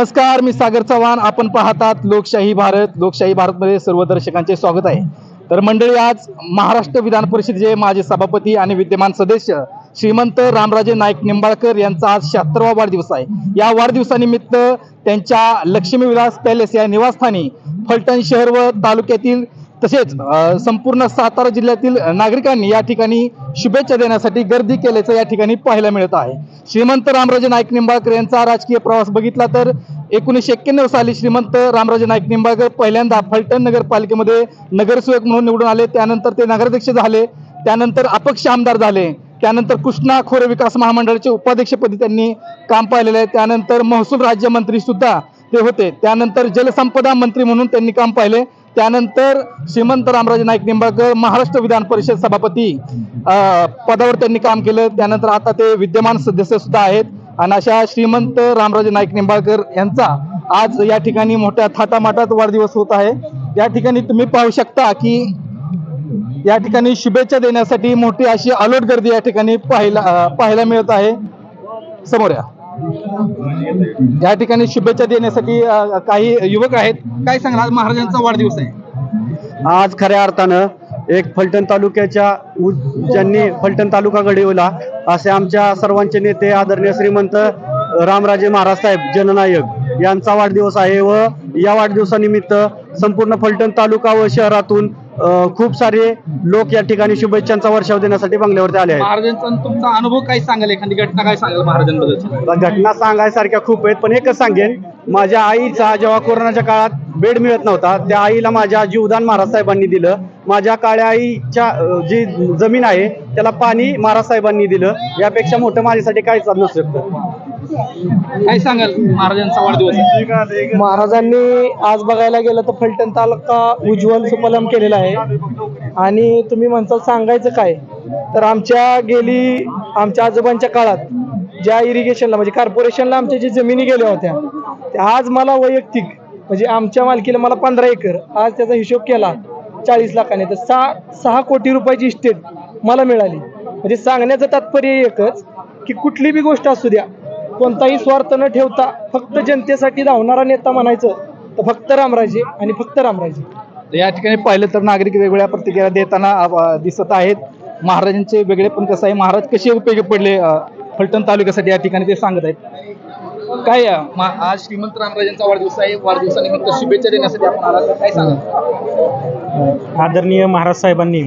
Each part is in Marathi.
नमस्कार मी सागर चव्हाण. आपण पाहतात लोकशाही भारत. लोकशाही भारतमध्ये सर्व दर्शकांचे स्वागत आहे. तर मंडळी आज महाराष्ट्र विधान परिषदेचे माजी सभापती आणि विद्यमान सदस्य श्रीमंत रामराजे नाईक निंबाळकर यांचा आज शहात्तरवा वाढदिवस आहे. या वाढदिवसानिमित्त त्यांच्या लक्ष्मीविलास पॅलेस या निवासस्थानी फलटण शहर व तालुक्यातील तसेच संपूर्ण सातारा जिल्ह्यातील नागरिकांनी या ठिकाणी शुभेच्छा देण्यासाठी गर्दी केल्याचं या ठिकाणी पाहायला मिळत आहे. श्रीमंत रामराजे नाईक निंबाळकर यांचा राजकीय प्रवास बघितला तर एकोणीसशे एक्क्याण्णव साली श्रीमंत रामराजे नाईक निंबाळकर पहिल्यांदा फलटण नगरपालिकेमध्ये नगरसेवक म्हणून निवडून आले. त्यानंतर ते नगराध्यक्ष झाले. त्यानंतर अपक्ष आमदार झाले. त्यानंतर कृष्णा खोरे विकास महामंडळाचे उपाध्यक्षपदी त्यांनी काम पाहिलेलं आहे. त्यानंतर महसूल राज्यमंत्री सुद्धा ते होते. त्यानंतर जलसंपदा मंत्री म्हणून त्यांनी काम पाहिले. त्यानंतर श्रीमंत रामराजे नाईक निंबाळकर महाराष्ट्र विधान परिषद सभापती पदावर त्यांनी काम केलं. त्यानंतर आता ते विद्यमान सदस्य सुद्धा आहेत. आणि अशा श्रीमंत रामराजे नाईक निंबाळकर यांचा आज या ठिकाणी मोठ्या थाटामाटात वाढदिवस होत आहे. या ठिकाणी तुम्ही पाहू शकता की या ठिकाणी शुभेच्छा देण्यासाठी मोठी अशी अलोट गर्दी या ठिकाणी पाहायला पाहायला मिळत आहे. समोर या. या ठिकाणी शुभेच्छा देण्यासाठी काही युवक आहेत. काय सांगणार आज महाराजांचा वाढदिवस आहे. आज खऱ्या अर्थानं एक फलटण तालुक्याच्या ज्यांनी फलटण तालुका घडवला असे आमच्या सर्वांचे नेते आदरणीय श्रीमंत रामराजे महाराज साहेब जननायक यांचा वाढदिवस आहे व या वाढदिवसानिमित्त संपूर्ण फलटण तालुका व शहरातून खूप सारे लोक या ठिकाणी शुभेच्छांचा वर्षाव देण्यासाठी बंगल्यावरती आले आहेत. महाराजांचा तुमचा अनुभव काय सांगाल? एखादी घटना काय सांगाल महाराजांबद्दल घटना सांगायसारख्या खूप आहेत पण एकच सांगेन. माझ्या आईचा जेव्हा कोरोनाच्या काळात बेड मिळत नव्हता त्या आईला माझ्या जीवदान महाराज साहेबांनी दिलं. माझ्या काळ्या आईच्या जी जमीन आहे त्याला पाणी महाराज साहेबांनी दिलं. यापेक्षा मोठं माझ्यासाठी काहीच नसू शकतं काय सांगाल? महाराजांचा वाढदिवस. महाराजांनी आज बघायला गेलं तर फलटण तालुका उज्ज्वल सुपलम केलेला आहे. आणि तुम्ही म्हणता सांगायचं काय? तर आमच्या गेली आमच्या आजोबांच्या काळात ज्या इरिगेशनला म्हणजे कॉर्पोरेशनला आमच्या जी जमिनी गेल्या होत्या त्या आज मला वैयक्तिक म्हणजे आमच्या मालकीला मला पंधरा एकर आज त्याचा हिशोब केला. चाळीस लाखाने तर सहा सहा कोटी रुपयाची इस्टेट मला मिळाली. म्हणजे सांगण्याचं तात्पर्य एकच की कुठली बी गोष्ट असू द्या कोणताही स्वार्थ न ठेवता फक्त जनतेसाठी धावणारा नेता म्हणायचं तर फक्त रामराजे आणि फक्त रामराजे. या ठिकाणी पाहिलं तर नागरिक वेगवेगळ्या प्रतिक्रिया देताना दिसत आहेत. महाराजांचे वेगळे पण कसं आहे महाराज कसे उपयोगी पडले फलटण तालुक्यासाठी या ठिकाणी ते सांगत आहेत. काय आज श्रीमंत रामराजांचा वाढदिवस आहे. वाढदिवसानिमित्त शुभेच्छा देण्यासाठी आपण आला काय सांगाल? आदरणीय महाराज साहेबांनी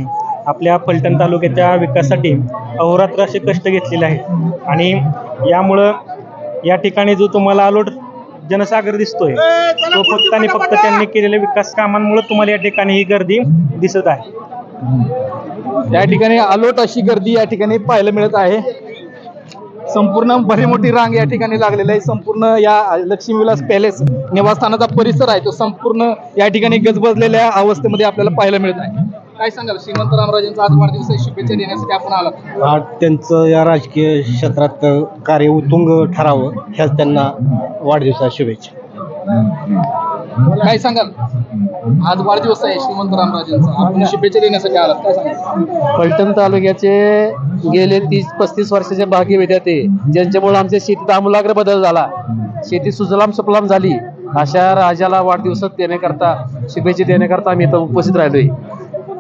आपल्या फलटण तालुक्याच्या विकासासाठी अहोरात्र असे कष्ट घेतलेले आहेत. आणि यामुळं या ठिकाणी जो तुम्हाला आलोट जनसागर दिसतोय तो फक्त आणि फक्त त्यांनी केलेल्या विकास कामांमुळे तुम्हाला या ठिकाणी ही गर्दी दिसत आहे. या ठिकाणी अलोट अशी गर्दी या ठिकाणी पाहायला मिळत आहे. संपूर्ण भरी मोठी रांग या ठिकाणी लागलेली आहे. संपूर्ण या लक्ष्मी विलास पॅलेस निवासस्थानाचा परिसर आहे. तो संपूर्ण या ठिकाणी गजबजलेल्या अवस्थेमध्ये आपल्याला पाहायला मिळत आहे. काय सांगाल? श्रीमंत रामराजांचा आज वाढदिवस आहे. शुभेच्छा देण्यासाठी आपण आला आज त्यांचं या राजकीय क्षेत्रात कार्य उत्तुंग ठरावं ह्याच त्यांना वाढदिवसा शुभेच्छा. काय सांगाल? आज वाढदिवस आहे श्रीमंत रामराजांचा. आपण शुभेच्छा देण्यासाठी आलात. काय सांगाल? फलटण तालुक्याचे गेले तीस पस्तीस वर्षाचे भागी विद्यार्थी ज्यांच्यामुळे आमच्या शेतीत आमूलाग्र बदल झाला. शेती सुजलाम सुफलाम झाली. अशा राजाला वाढदिवसात देण्याकरता शुभेच्छा देण्याकरता आम्ही इथं उपस्थित राहिलोय.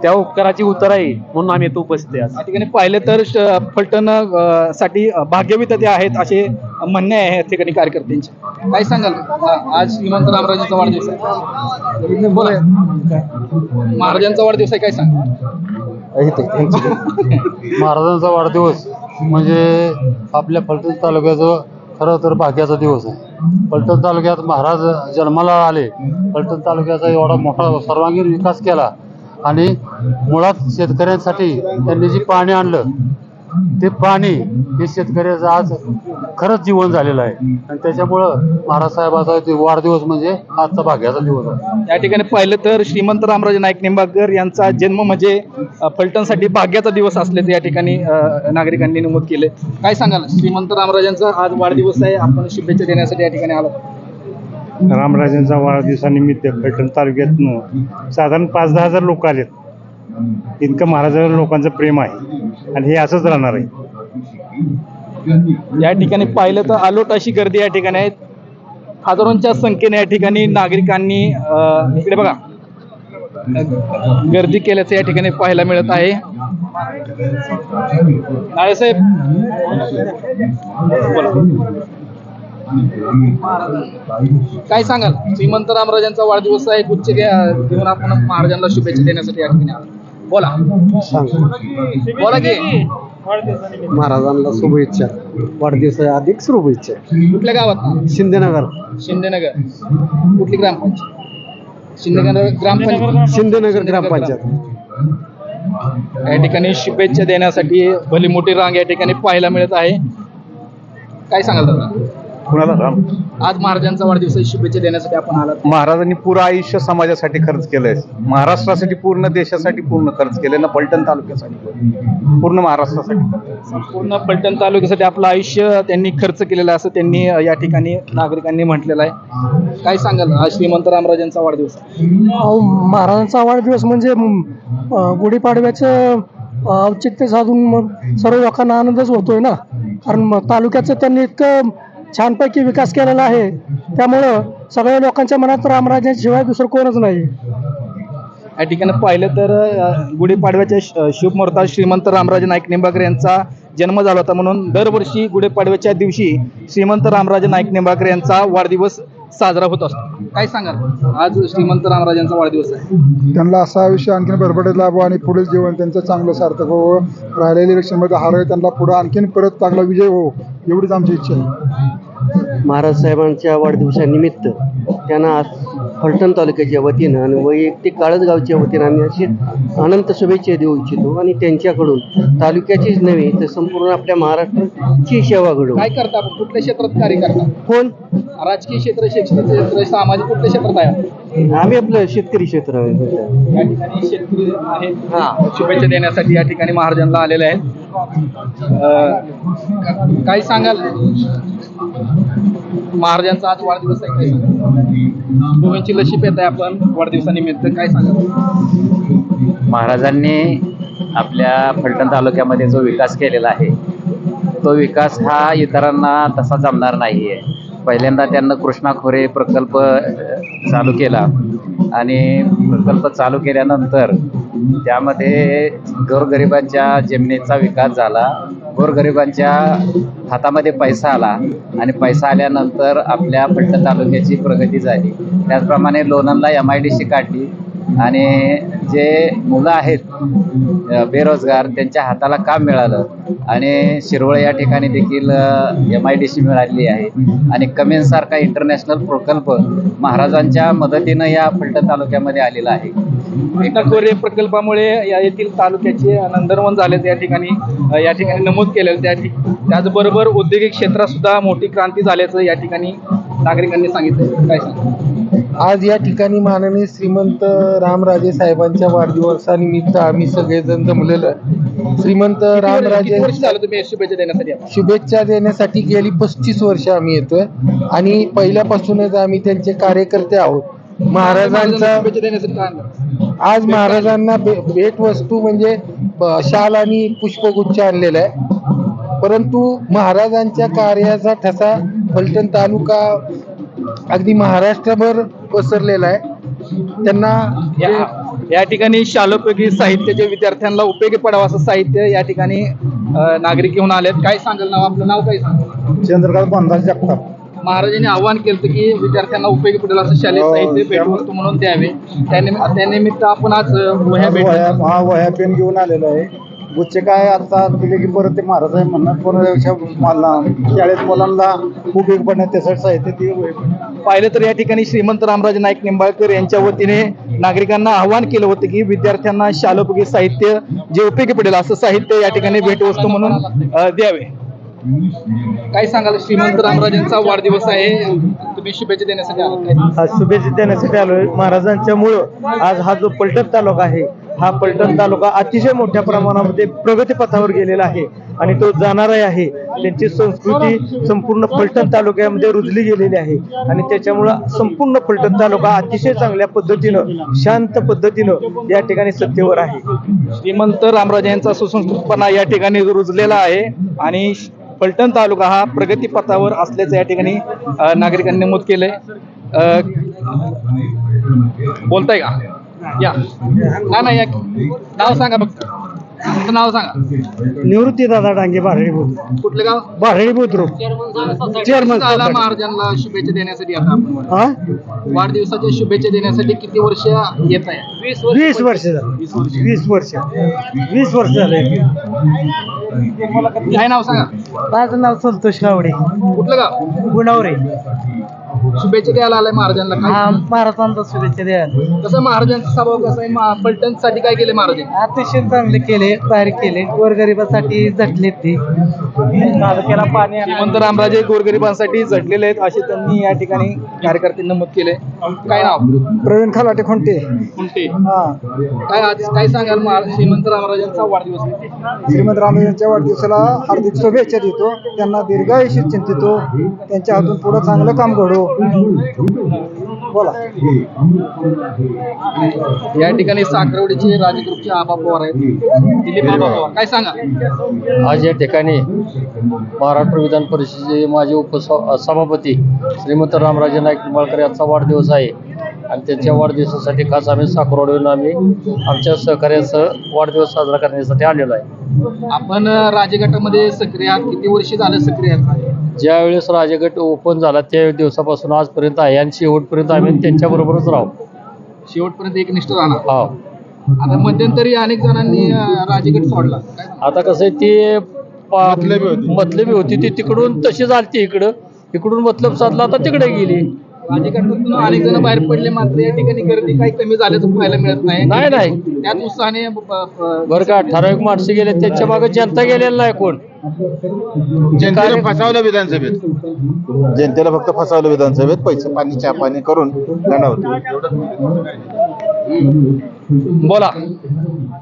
त्या उपकाराची उत्तर आहे म्हणून आम्ही इथं उपस्थित आहे. या ठिकाणी पाहिलं तर फलटणसाठी भाग्यविद्यार्थी आहेत असे म्हणणे आहे या ठिकाणी कार्यकर्त्यांचे. काय सांगाल? आज श्रीमंत रामराजांचा वाढदिवस आहे. बोला. महाराजांचा वाढदिवस आहे काय सांग महाराजांचा वाढदिवस म्हणजे आपल्या फलटण तालुक्याचं खरं तर भाग्याचा दिवस आहे. फलटण तालुक्यात महाराज जन्माला आले. फलटण तालुक्याचा एवढा मोठा सर्वांगीण विकास केला. आणि मुळात शेतकऱ्यांसाठी त्यांनी जे पाणी आणलं ते पाणी हे शेतकऱ्याचं आज खरंच जीवन झालेलं आहे. आणि त्याच्यामुळं महाराजसाहेबाचा ते वाढदिवस म्हणजे आजचा भाग्याचा दिवस आहे. या ठिकाणी पाहिलं तर श्रीमंत रामराजे नाईक निंबाळकर यांचा जन्म म्हणजे अ, फलटणसाठी भाग्याचा दिवस असल्याचं या ठिकाणी अ, नागरिकांनी नमूद केले काय सांगाल? श्रीमंत रामराजांचा आज वाढदिवस आहे. आपण शुभेच्छा देण्यासाठी या ठिकाणी आलो. रामराजांचा वाढदिवसानिमित्त पैठण तालुक्यातनं साधारण पाच दहा हजार लोक आलेत. इतकं महाराजांवर लोकांचं प्रेम आहे. आणि हे असंच राहणार आहे. या ठिकाणी पाहिलं तर आलोट अशी गर्दी या ठिकाणी आहे. हजारोंच्या संख्येने या ठिकाणी नागरिकांनी इकडे बघा. गर्दी केल्याचं या ठिकाणी पाहायला मिळत आहे. नाळेसाहेब बोला. काय सांगाल? श्रीमंत रामराजांचा वाढदिवस आहे. घ्या- घेऊन आपण महाराजांना शुभेच्छा देण्यासाठी या ठिकाणी आलो. बोला. बोला की. महाराजांना शुभेच्छा. वाढदिवसा अधिक शुभेच्छा. कुठल्या गावात? शिंदेनगर. शिंदेनगर. कुठली ग्रामपंचायत? शिंदेनगर ग्रामपंचायत. शिंदेनगर ग्रामपंचायत. या ठिकाणी शुभेच्छा देण्यासाठी भली मोठी रांग या ठिकाणी पाहायला मिळत आहे. काय सांगाल दादा? कुणाला राम? आज महाराजांचा वाढदिवस शुभेच्छा देण्यासाठी आपण आलात. महाराजांनी पुरं आयुष्य समाजासाठी खर्च केलंय. महाराष्ट्रासाठी पूर्ण देशासाठी पूर्ण खर्च केलंय ना पलटण तालुक्यासाठी? पूर्ण महाराष्ट्रासाठी. पूर्ण पलटण तालुक्यासाठी आपलं आयुष्य त्यांनी खर्च केलेलं आहे असं त्यांनी या ठिकाणी नागरिकांनी म्हटलेलं आहे. काय सांगाल आज श्रीमंत रामराजांचा वाढदिवस. अहो, महाराजांचा वाढदिवस म्हणजे म, गुढीपाडव्याचं अ, औचित्य साधून मग सर्व लोकांना आनंदच होतोय ना. कारण मग तालुक्याचं त्यांनी इतकं छानपैकी विकास केलेला आहे. त्यामुळं सगळ्या लोकांच्या मनात रामराजांशिवाय दुसरं कोणच नाही. या ठिकाणी पाहिलं तर गुढीपाडव्याच्या श- शुभ मुहूर्तात श्रीमंत रामराजे नाईक निंबाळकर यांचा जन्म झाला होता म्हणून दरवर्षी गुढीपाडव्याच्या दिवशी श्रीमंत रामराजे नाईक निंबाळकर यांचा वाढदिवस साजरा होत असतो. काय सांगाल? आज श्रीमंत रामराजांचा वाढदिवस आहे. त्यांना असा आयुष्य आणखीन भरभराट लाभो आणि पुढील जीवन त्यांचं चांगलं सार्थक हो. राहिलेल्या इलेक्शनमध्ये हार त्यांना पुढे आणखीन परत चांगला विजय हो एवढीच आमची इच्छा आहे. महाराज साहेबांच्या वाढदिवसानिमित्त त्यांना आज फलटण तालुक्याच्या वतीनं आणि वैयक्तिक काळसगावच्या वतीनं आम्ही अशी अनंत शुभेच्छा देऊ इच्छितो आणि त्यांच्याकडून तालुक्याचीच नव्हे तर संपूर्ण आपल्या महाराष्ट्राची सेवा घडू काय करता आपण? कुठल्या क्षेत्रात कार्य करता? कोण? राजकीय क्षेत्र शैक्षणिक क्षेत्र सामाजिक कुठल्या क्षेत्रात आहे? आम्ही आपलं शेतकरी क्षेत्र आहे. या ठिकाणी शेतकरी आहेत. शुभेच्छा देण्यासाठी या ठिकाणी महाराजांना आलेले आहेत. अं, काय सांगाल? महाराजांचा आज वाढदिवस आहे. काय सांगाल लशी पेत आहे आपण वाढदिवसानिमित्त. काय सांगा महाराजांनी आपल्या फलटण तालुक्यामध्ये जो विकास केलेला आहे तो विकास हा इतरांना तसा जमणार नाही आहे पहिल्यांदा त्यांना कृष्णा खोरे प्रकल्प चालू केला. आणि प्रकल्प चालू केल्यानंतर त्यामध्ये गोरगरिबांच्या जमिनीचा विकास झाला. गोरगरिबांच्या हातामध्ये पैसा आला आणि पैसा आल्यानंतर आपल्या फलटण तालुक्याची प्रगती झाली. त्याचप्रमाणे लोणंदला एम आय डी सी काढली. आणि जे मुलं आहेत बेरोजगार त्यांच्या हाताला काम मिळालं. आणि शिरवळ या ठिकाणी देखील एम आय डी सी मिळालेली आहे. आणि कमेनसारखा इंटरनॅशनल प्रकल्प महाराजांच्या मदतीनं या फलटण तालुक्यामध्ये आलेला आहे. एका कोरे प्रकल्पामुळे या येथील तालुक्याचे नंदनवन झाले या ठिकाणी या ठिकाणी नमूद केलेलं त्या त्याचबरोबर औद्योगिक क्षेत्रात सुद्धा मोठी क्रांती झाल्याचं या ठिकाणी नागरिकांनी सांगितलं. काय सांगा आज या ठिकाणी माननीय श्रीमंत रामराजे साहेबांच्या वाढदिवसानिमित्त आम्ही सगळेजण जमलेलो आहे. श्रीमंत रामराजे शुभेच्छा देण्यासाठी? शुभेच्छा देण्यासाठी गेली पस्तीस वर्ष आम्ही येतोय आणि पहिल्यापासूनच आम्ही त्यांचे कार्यकर्ते आहोत महाराजांचा? आज महाराजांना भेट वस्तू म्हणजे शाल आणि पुष्पगुच्छ आणलेला आहे परंतु महाराजांच्या कार्याचा ठसा फलटण तालुका अगदी महाराष्ट्रभर पसरलेला आहे. त्यांना या या ठिकाणी शालोपयोगी साहित्य जे विद्यार्थ्यांना उपयोगी पडावं असं साहित्य या ठिकाणी नागरिक घेऊन आलेत. काय सांगाल नाव? आपलं नाव काय सांगाल? चंद्रकांत बांधाल जगताप. महाराजांनी आव्हान केलं की विद्यार्थ्यांना उपयोगी पडेल असं शालेय हो, साहित्य भेटवस्तू म्हणून द्यावे. त्यानिमित्त त्यानिमित्त आपण आज वह्या भेट हा वह्या पेन घेऊन आलेलो आहे. गुच्छ काय आता दिले की परत ते महाराज आहे म्हणणार. परत मला शाळेत मुलांना उपयोग पडण्यात त्यासाठी साहित्य ते. पाहिलं तर या ठिकाणी श्रीमंत रामराजे नाईक निंबाळकर यांच्या वतीने नागरिकांना आवाहन केलं होतं की विद्यार्थ्यांना शालोपयोगी साहित्य जे उपयोगी पडेल असं साहित्य या ठिकाणी भेटवस्तू म्हणून द्यावे. काय सांगाल? श्रीमंत रामराजांचा वाढदिवस आहे. तुम्ही शुभेच्छा देण्यासाठी आलो आज शुभेच्छा देण्यासाठी आलोय. महाराजांच्या मुळं आज हा जो पलटण तालुका आहे हा पलटण तालुका अतिशय मोठ्या प्रमाणामध्ये प्रगतीपथावर गेलेला आहे आणि तो जाणारही आहे. त्यांची संस्कृती संपूर्ण पलटण तालुक्यामध्ये रुजली गेलेली आहे. आणि त्याच्यामुळं संपूर्ण पलटण तालुका अतिशय चांगल्या पद्धतीनं शांत पद्धतीनं या ठिकाणी सत्तेवर आहे. श्रीमंत रामराजे यांचा सुसंस्कृतपणा या ठिकाणी रुजलेला आहे आणि पलटण तालुका हा प्रगतीपथावर असल्याचं या ठिकाणी नागरिकांनी नमूद केलंय. बोलताय का? या. नाही नाही या. नाव सांगा फक्त. तुमचं नाव सांगा. निवृत्ती दादा डांगे बारळी बुद्रुक. कुठलं गाव? बारळी बुद्रुक. चेअरमन. झाला महाराजांना शुभेच्छा देण्यासाठी आता आपण. हा वाढदिवसाच्या शुभेच्छा देण्यासाठी किती वर्ष येत आहे? वीस वीस वर्ष झालं. वीस वर्ष. वीस वर्ष झाले. काय नाव सांगा. माझं नाव संतोष गावडे. कुठलं गाव? गुणावरे शुभेच्छा द्यायला आलाय महाराजांना हा काय महाराजांचा शुभेच्छा द्यायला कसं महाराजांचा स्वभाव कसा आहे? मा- फलटणसाठी काय केले महाराजांनी अतिशय चांगले केले तयारी केले. गोरगरिबासाठी झटले ते. तालुक्याला पाणी श्रीमंत रामराजे गोरगरिबांसाठी झटलेले आहेत असे त्यांनी या ठिकाणी कार्यकर्त्यांनी नमूद केले. काय नाव? प्रवीण खलाटे खोंटे. कुंटे हा. काय आज काय सांगाल श्रीमंत रामराजांचा वाढदिवस. श्रीमंत रामराजांच्या वाढदिवसाला हार्दिक शुभेच्छा देतो. त्यांना दीर्घायुष्य चिंतितो. त्यांच्या हातून पुढं चांगलं काम घडो. बोला. या ठिकाणी साखरवडीचे राजग्रुपचे आबा पवार आहेत. दिलीप आबा पवार काय सांगा? आज या ठिकाणी महाराष्ट्र विधान परिषदेचे माजी उपसभापती श्रीमंत रामराजे नाईक निंबाळकर यांचा वाढदिवस आहे. आणि त्यांच्या वाढदिवसासाठी खास आम्ही साखरवाडीहून आम्ही आमच्या सहकार्यासह वाढदिवस साजरा करण्यासाठी आलेलो आहे. आपण राजगटामध्ये सक्रिय आहात. किती वर्ष झालं सक्रिय आहात? ज्या वेळेस राजगट ओपन झाला त्या दिवसापासून आजपर्यंत आहे. आणि शेवटपर्यंत आम्ही त्यांच्याबरोबरच राहू. शेवटपर्यंत एकनिष्ठ राहणार. हा. आता मध्यंतरी अनेक जणांनी राजगट सोडला? आता कसं आहे ते मतलबी होती. ती तिकडून तशी चालते इकडं. इकडून मतलब साधला आता तिकडे गेली. राजगटातून अनेक जण बाहेर पडले मात्र या ठिकाणी गर्दी काही कमी झाल्याचं पाहायला मिळत नाही. नाही, नाही. त्यात उत्साहाने ब- ब- बरं का ठराविक माणसं गेले त्यांच्या मागे जनता गेलेला नाही कोण? जनतेला फसवलं विधानसभेत. जनतेला फक्त फसवलं विधानसभेत पैसे पाणी चहा पाणी करून गंडावलं बोला.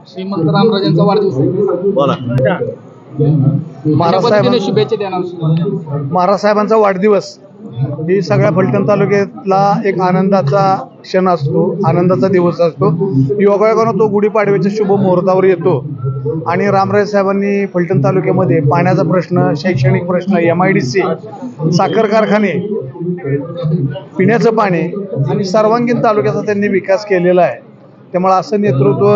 श्रीमंत रामराजांचा वाढदिवस आहे. बोला. कशा पद्धतीने शुभेच्छा देणार महाराज साहेबांचा वाढदिवस. ही सगळ्या फलटण तालुक्यातला एक आनंदाचा क्षण असतो आनंदाचा दिवस असतो. योगायोगानं तो गुढीपाडव्याच्या शुभ मुहूर्तावर येतो. आणि रामराय साहेबांनी फलटण तालुक्यामध्ये पाण्याचा प्रश्न शैक्षणिक प्रश्न एम आय डी सी साखर कारखाने पिण्याचं पाणी आणि सर्वांगीण तालुक्याचा त्यांनी विकास केलेला आहे. त्यामुळे असं नेतृत्व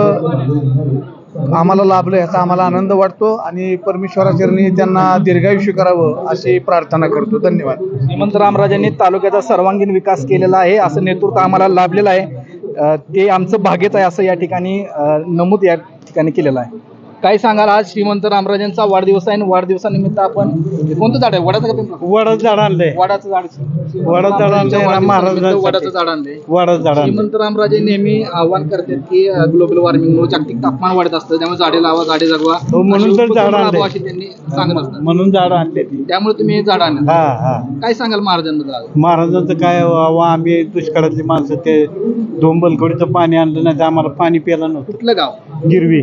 आम्हाला लाभलं याचा आम्हाला आनंद वाटतो आणि परमेश्वराचरणी त्यांना दीर्घायुष्य करावं अशी प्रार्थना करतो. धन्यवाद. श्रीमंत रामराजांनी तालुक्याचा सर्वांगीण विकास केलेला आहे असं नेतृत्व आम्हाला लाभलेलं आहे. ते आमचं भाग्यच आहे असं या ठिकाणी नमूद या ठिकाणी केलेलं आहे. काय सांगाल? आज श्रीमंत रामराजांचा वाढदिवस आहे आणि वाढदिवसानिमित्त आपण कोणतं झाड आहे? वडाचं का पिंपळाचं? वडच झाड आणलंय. वडाचं झाड. वडाचं झाड आणलंय. महाराजांसाठी. वडाचं झाड आणलंय. वडच झाड आणलंय. श्रीमंत रामराजे नेहमी आव्हान करतात की ग्लोबल वॉर्मिंग जागतिक तापमान वाढत असतं. त्यामुळे झाडे लावा झाडे जगवा. हो, म्हणून अशी तर उपक्रम झाडं आणले. राबवा अशी त्यांनी सांगत असतात. म्हणून झाड आणले ती. त्यामुळे तुम्ही हे झाड आणलं. हा हा. काय सांगाल महाराजांबद्दल आज? महाराजांचं काय वा आम्ही दुष्काळातली माणसं ते दोन बलकडीचं पाणी आणलं नाही तर आम्हाला पाणी प्यायला नव्हतं. कुठलं गाव? गिरवी.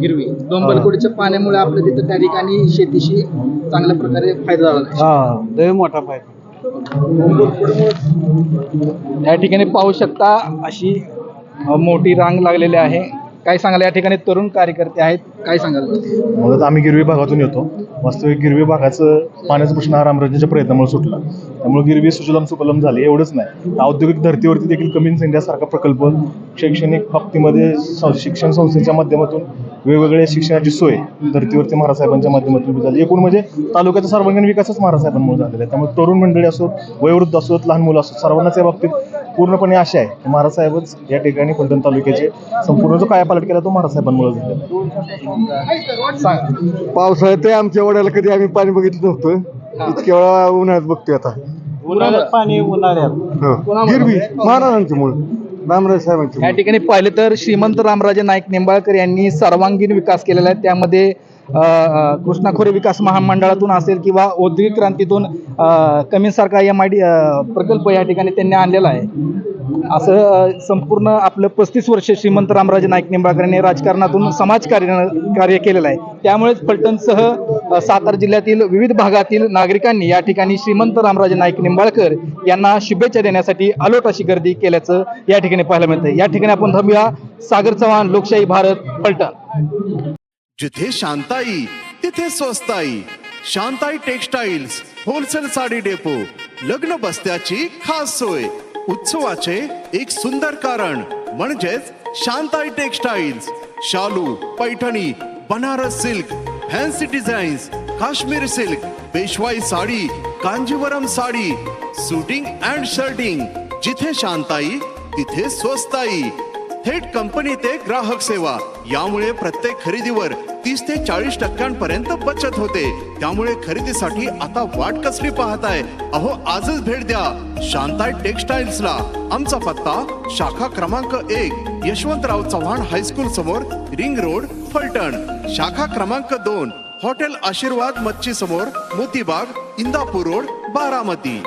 गिरवी. डोंबलकोडीच्या पाण्यामुळे आपल्या तिथं त्या ठिकाणी शेतीशी चांगल्या प्रकारे फायदा झाला. हा लय मोठा फायदा. या ठिकाणी पाहू शकता अशी मोठी रांग लागलेली आहे. काय सांगाल? या ठिकाणी तरुण कार्यकर्ते आहेत. काय सांगाल? मग आम्ही गिरवी भागातून येतो. वास्तविक गिरवी भागाचं पाण्याचा प्रश्न हा रामराजांच्या प्रयत्नामुळे सुटला. त्यामुळे गिरवी सुजलम सुफलम झाले. एवढंच नाही. औद्योगिक धर्तीवरती देखील कमी इंडियासारखा प्रकल्प शैक्षणिक बाबतीमध्ये सं- शिक्षण संस्थेच्या माध्यमातून वेगवेगळ्या शिक्षणाची सोय धर्तीवरती महाराजसाहेबांच्या माध्यमातून झाली. एकूण म्हणजे तालुक्याचा सर्वांगीण विकासच महाराजसाहेबांमुळे झालेला आहे. त्यामुळे तरुण मंडळी असो वयोवृद्ध असोत लहान मुलं असोत सर्वांनाच या बाबतीत पूर्णपणे आशा आहे की महाराजसाहेबच या ठिकाणी फलटण तालुक्याचे संपूर्ण जो कायापालट केला तो महाराजसाहेबांमुळे झालेला आहे सांगा पावसाळ्यात ते आमच्या वड्याला कधी आम्ही पाणी बघितलं नव्हतं. इतक्या वेळा उन्हाळ्यात बघतोय आता. उन्हाळ्यात पाणी उन्हाळ्यात. हो. गिरवी महाराजांच्यामुळे रामराज साहेबांच्या या ठिकाणी पाहिलं तर श्रीमंत रामराजे नाईक निंबाळकर यांनी सर्वांगीण विकास केलेला आहे. त्यामध्ये कृष्णाखोरी विकास महामंडळातून असेल किंवा औद्योगिक क्रांतीतून कमीसारखा एम आय डी प्रकल्प या ठिकाणी त्यांनी आणलेला आहे. असं संपूर्ण आपलं पस्तीस वर्ष श्रीमंत रामराजे नाईक निंबाळकर यांनी राजकारणातून समाजकार्य कार्य केलेलं आहे. त्यामुळेच फलटणसह सातारा जिल्ह्यातील विविध भागातील नागरिकांनी या ठिकाणी श्रीमंत रामराजे नाईक निंबाळकर यांना शुभेच्छा देण्यासाठी अलोट अशी गर्दी केल्याचं या ठिकाणी पाहायला मिळतं या ठिकाणी आपण थांबूया. सागर चव्हाण लोकशाही भारत फलटण. जिथे शांताई तिथे स्वस्ताई. Shantai textiles wholesale sari depot लग्न बस्त्याची खास सोय. उत्सवाचे एक सुंदर कारण म्हणजेच शांताई टेक्सटाईल्स शालू Paithani Banaras silk fancy designs Kashmir silk पेशवाई sari Kanjeevaram sari suiting and shirting. जिथे शांताई तिथे स्वस्ताई. थेट कंपनी ते ग्राहक सेवा. यामुळे प्रत्येक खरेदीवर तीस ते चाळीस टक्क्यांपर्यंत बचत होते. त्यामुळे खरेदीसाठी आता वाट कसली पाहताय? अहो आजच भेट द्या. शांताय टेक्सटाईल्सला. आमचा पत्ता शाखा क्रमांक एक यशवंतराव चव्हाण हायस्कूल समोर रिंग रोड फलटण. शाखा क्रमांक दोन हॉटेल आशीर्वाद मच्छी समोर मोतीबाग इंदापूर रोड बारामती.